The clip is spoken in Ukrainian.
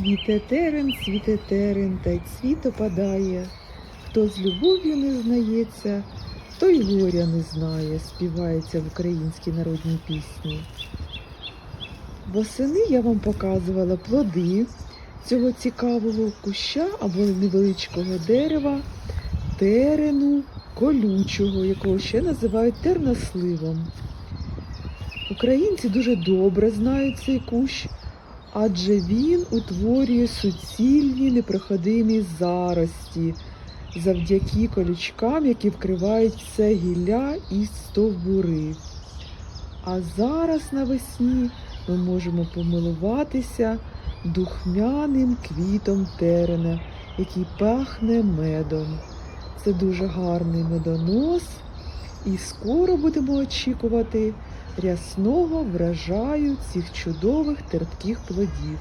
Цвіте терен, цвіте терен, та й цвіт опадає. Хто з любов'ю не знається, той горя не знає, співається в українській народній пісні. Восени я вам показувала плоди цього цікавого куща або невеличкого дерева, терену колючого, якого ще називають терносливом. Українці дуже добре знають цей кущ, адже він утворює суцільні непроходимі зарості завдяки колючкам, які вкривають все гілля і стовбури. А зараз навесні ми можемо помилуватися духмяним квітом терена, який пахне медом. Це дуже гарний медонос, і скоро будемо очікувати рясного врожаю цих чудових терпких плодів.